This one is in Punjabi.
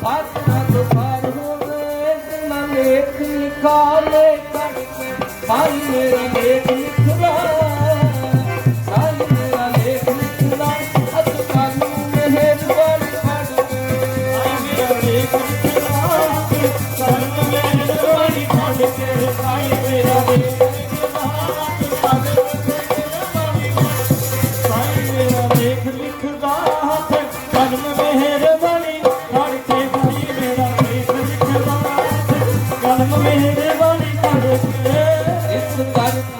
ਉਹ ਸਾਧਨਾ ਤੋਂ ਪਾਰ ਲੇਖ ਨਿਕਾਲੇ ਕਰਕੇ ਭਾਈ ਮੇਰਾ ਲੇਖ ਲਿਖਦਾ ਭਾਈ ਮੇਰਾ ਲੇਖ ਲਿਖਦਾ ਅਤ ਕਾਨੂੰ ਮਿਹਰਬਾਨੀ ਫੜ ਕੇ ਭਾਈ ਮੇਰਾ ਵੇਖ ਲਿਖਦਾ ਕਲਮ ਮਿਹਰਬਾਨੀ ਫੜ ਕੇ ਭਾਈ ਮੇਰਾ ਵੇਖ ਲਿਖਦਾ ਮੇਰਾ ਵੇਖ ਲਿਖਦਾ ਹੱਥ ਕਲਮ ਮਿਹਰਬਾਨੀ ਲਿਖਦਾ ਹੱਥ